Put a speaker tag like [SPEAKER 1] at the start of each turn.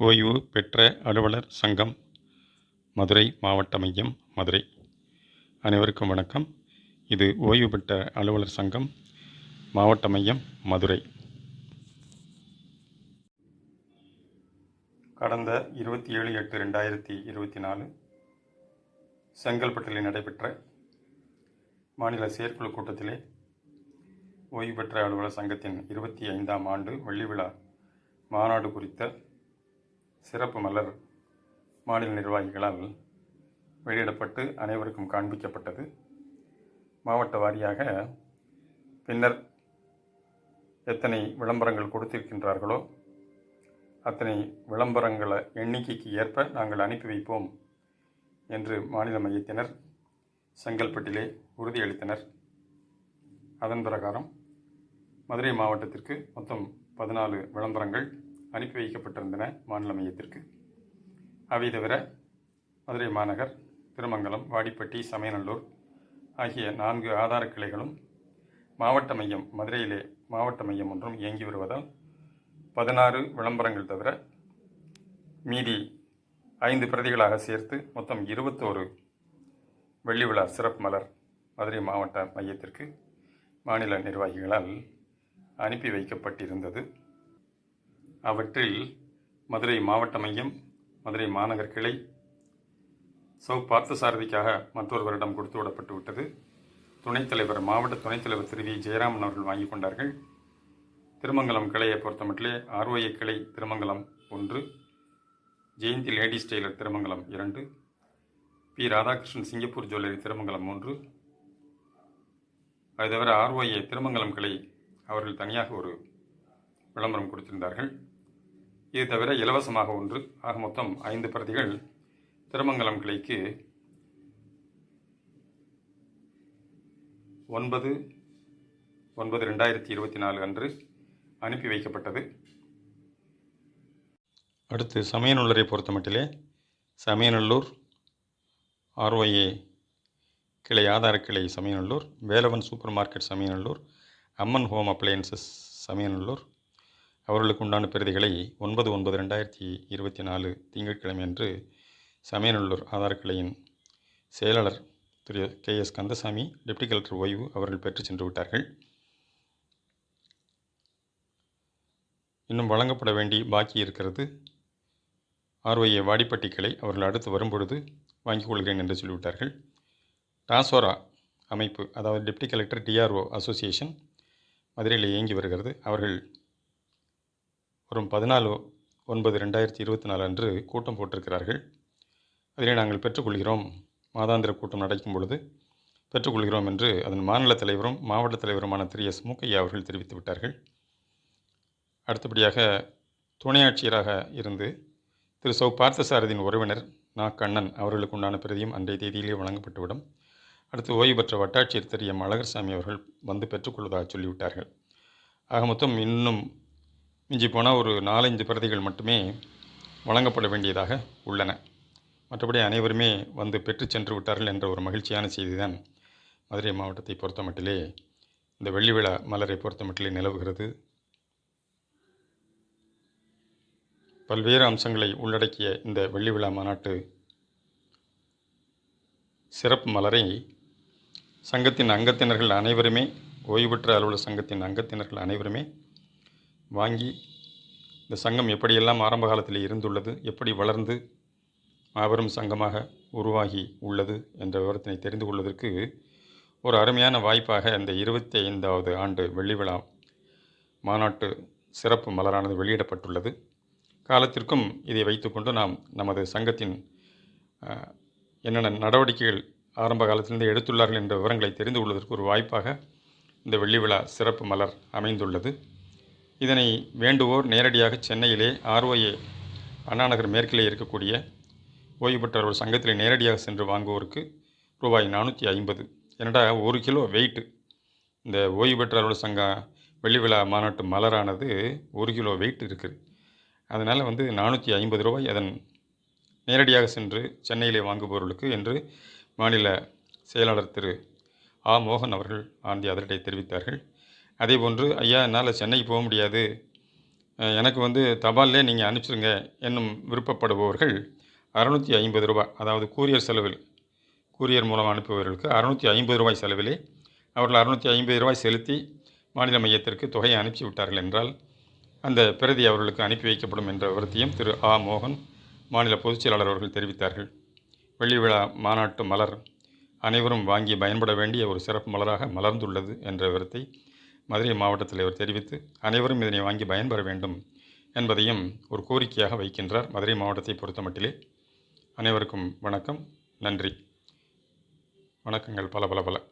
[SPEAKER 1] ஓய்வு பெற்ற அலுவலர் சங்கம் மதுரை மாவட்ட மையம் மதுரை. அனைவருக்கும் வணக்கம். இது ஓய்வு பெற்ற அலுவலர் சங்கம் மாவட்ட மையம் மதுரை. கடந்த இருபத்தி ஏழு எட்டு ரெண்டாயிரத்தி இருபத்தி நாலு செங்கல்பட்டில் நடைபெற்ற மாநில செயற்குழு கூட்டத்திலே ஓய்வு பெற்ற அலுவலர் சங்கத்தின் இருபத்தி ஐந்தாம் ஆண்டு வெள்ளி விழா மாநாடு குறித்த சிறப்பு மலர் மாநில நிர்வாகிகளால் வெளியிடப்பட்டு அனைவருக்கும் காண்பிக்கப்பட்டது. மாவட்ட வாரியாக பின்னர் எத்தனை விளம்பரங்கள் கொடுத்திருக்கின்றார்களோ அத்தனை விளம்பரங்கள எண்ணிக்கைக்கு ஏற்ப நாங்கள் அனுப்பி வைப்போம் என்று மாநில மையத்தினர் செங்கல்பட்டிலே உறுதியளித்தனர். அதன் பிரகாரம் மதுரை மாவட்டத்திற்கு மொத்தம் பதினாலு விளம்பரங்கள் அனுப்பி வைக்கப்பட்டிருந்தன மாநில மையத்திற்கு அவை தவிர மதுரை மாநகர் திருமங்கலம் வாடிப்பட்டி சமயநல்லூர் ஆகிய நான்கு ஆதார கிளைகளும் மாவட்ட மையம் மதுரையிலே மாவட்ட மையம் ஒன்றும் இயங்கி வருவதால் பதினாறு விளம்பரங்கள் தவிர மீதி ஐந்து பிரதிகளாக சேர்த்து மொத்தம் இருபத்தோரு வெள்ளி விழா சிறப்பு மலர் மதுரை மாவட்ட மையத்திற்கு மாநில நிர்வாகிகளால் அனுப்பி வைக்கப்பட்டிருந்தது. அவற்றில் மதுரை மாவட்ட மையம் மதுரை மாநகர் கிளை சௌ பார்த்தசாரதிக்காக மற்றொரு வருடம் கொடுத்து விடப்பட்டு விட்டது. துணைத் தலைவர் மாவட்ட துணைத் தலைவர் திரு வி. ஜெயராமன் அவர்கள் வாங்கி கொண்டார்கள். திருமங்கலம் கிளையை பொறுத்தமட்டிலே ஆர்ஓஏ கிளை திருமங்கலம் ஒன்று ஜெயந்தி லேடிஸ் டெய்லர் திருமங்கலம் இரண்டு P. Radhakrishnan Singapore jewellery Thirumangalam மூன்று. அது தவிர ஆர்ஓஏ திருமங்கலம் கிளை அவர்கள் தனியாக ஒரு விளம்பரம் கொடுத்திருந்தார்கள். இது தவிர இலவசமாக ஒன்று. ஆக மொத்தம் ஐந்து பிரதிகள் திருமங்கலம் கிளைக்கு ஒன்பது ஒன்பது ரெண்டாயிரத்தி இருபத்தி நாலு அன்று அனுப்பி வைக்கப்பட்டது. அடுத்து சமயநல்லூரை பொறுத்தமட்டிலே சமயநல்லூர் ஆர்ஒஏ கிளை ஆதார கிளை Samayanallur Velavan super market Samayanallur Amman home appliances Samayanallur அவர்களுக்கு உண்டான பிரதிகளை ஒன்பது ஒன்பது ரெண்டாயிரத்தி இருபத்தி நாலு திங்கட்கிழமை அன்று சமயநல்லூர் ஆதார கிளையின் செயலாளர் Thiru K S Kandasamy deputy collector ஓய்வு அவர்கள் பெற்று சென்று விட்டார்கள். இன்னும் வழங்கப்பட வேண்டி பாக்கி இருக்கிறது. ஆர்ஒஏ வாடிப்பட்டி கிளை அவர்கள் அடுத்து வரும்பொழுது வாங்கிக் கொள்கிறேன் என்று சொல்லிவிட்டார்கள். டாசோரா அமைப்பு அதாவது டெப்டி கலெக்டர் டிஆர்ஓ அசோசியேஷன் மதுரையில் இயங்கி வருகிறது. அவர்கள் வரும் பதினாலு ஒன்பது ரெண்டாயிரத்தி இருபத்தி நாலு அன்று கூட்டம் போட்டிருக்கிறார்கள். அதிலே நாங்கள் பெற்றுக்கொள்கிறோம். மாதாந்திர கூட்டம் நடக்கும் பொழுது பெற்றுக்கொள்கிறோம் என்று அதன் மாநில தலைவரும் மாவட்ட தலைவருமான திரு. எஸ். மூக்கையா அவர்கள் தெரிவித்து விட்டார்கள். அடுத்தபடியாக துணை ஆட்சியராக இருந்து திரு. சௌ. பார்த்தசாரதியின் உறவினர் நா. கண்ணன் அவர்களுக்கு உண்டான பிரதியும் அன்றைய தேதியிலே வழங்கப்பட்டுவிடும். அடுத்து ஓய்வு பெற்ற வட்டாட்சியர் திரு. எம். அழகர்சாமி அவர்கள் வந்து பெற்றுக்கொள்வதாக சொல்லிவிட்டார்கள். ஆக மொத்தம் இன்னும் மிஞ்சி போனால் ஒரு நாலஞ்சு பிரதிகள் மட்டுமே வழங்கப்பட வேண்டியதாக உள்ளன. மற்றபடி அனைவருமே வந்து பெற்று சென்று விட்டார்கள் என்ற ஒரு மகிழ்ச்சியான செய்தி தான் மதுரை மாவட்டத்தை பொறுத்தமட்டிலே இந்த வெள்ளி விழா மலரை பொறுத்தமட்டிலே நிலவுகிறது. பல்வேறு அம்சங்களை உள்ளடக்கிய இந்த வெள்ளி விழா மாநாட்டு சிறப்பு மலரை சங்கத்தின் அங்கத்தினர்கள் அனைவருமே ஓய்வு பெற்ற அலுவலர் சங்கத்தின் அங்கத்தினர்கள் அனைவருமே வாங்கி இந்த சங்கம் எப்படியெல்லாம் ஆரம்ப காலத்தில் இருந்துள்ளது எப்படி வளர்ந்து மாபெரும் சங்கமாக உருவாகி உள்ளது என்ற விவரத்தினை தெரிந்து கொள்வதற்கு ஒரு அருமையான வாய்ப்பாக இந்த இருபத்தி ஐந்தாவது ஆண்டு வெள்ளி விழா மாநாட்டு சிறப்பு மலரானது வெளியிடப்பட்டுள்ளது. காலத்திற்கும் இதை வைத்துக்கொண்டு நாம் நமது சங்கத்தின் என்னென்ன நடவடிக்கைகள் ஆரம்ப காலத்திலிருந்து எடுத்துள்ளார்கள் என்ற விவரங்களை தெரிந்து கொள்வதற்கு ஒரு வாய்ப்பாக இந்த வெள்ளி விழா சிறப்பு மலர் அமைந்துள்ளது. இதனை வேண்டுவோர் நேரடியாக சென்னையிலே ஆர்ஓஏ அண்ணாநகர் மேற்கிலே இருக்கக்கூடிய ஓய்வு பெற்றவர்கள் சங்கத்தில் நேரடியாக சென்று வாங்குவோருக்கு ரூபாய் நானூற்றி ஐம்பது. என்னடா ஒரு கிலோ வெயிட்டு. இந்த ஓய்வு பெற்றவர்கள் சங்க வெள்ளி விழா மாநாட்டு மலரானது ஒரு கிலோ வெயிட் இருக்குது அதனால் வந்து நானூற்றி ஐம்பது ரூபாய் அதன் நேரடியாக சென்று சென்னையிலே வாங்குபவர்களுக்கு என்று மாநில செயலாளர் திரு ஆ மோகன் அவர்கள் ஆண்டி அதிரடை தெரிவித்தார்கள். அதே போன்று ஐயா என்னால் சென்னைக்கு போக முடியாது. எனக்கு வந்து தபாலே நீங்கள் அனுப்பிச்சிருங்க என்னும் விருப்பப்படுபவர்கள் அறநூற்றி ஐம்பது ரூபாய் அதாவது கூரியர் செலவில் கூரியர் மூலம் அனுப்புபவர்களுக்கு அறுநூற்றி ஐம்பது ரூபாய் செலவிலே அவர்கள் அறுநூற்றி ஐம்பது ரூபாய் செலுத்தி மாநில மையத்திற்கு தொகையை அனுப்பிச்சி விட்டார்கள் என்றால் அந்த பிரதி அவர்களுக்கு அனுப்பி வைக்கப்படும் என்ற விவரத்தையும் திரு ஆ. மோகன் மாநில பொதுச் செயலாளர் அவர்கள் தெரிவித்தார்கள். வெள்ளி விழா மாநாட்டு மலர் அனைவரும் வாங்கி பயன்பட வேண்டிய ஒரு சிறப்பு மலராக மலர்ந்துள்ளது என்ற விவரத்தை மதுரை மாவட்டத்தில் தலைவர் தெரிவித்து அனைவரும் இதனை வாங்கி பயன்பெற வேண்டும் என்பதையும் ஒரு கோரிக்கையாக வைக்கின்றார் மதுரை மாவட்டத்தை பொறுத்தமட்டிலே. அனைவருக்கும் வணக்கம் நன்றி. வணக்கங்கள் பல பல பல.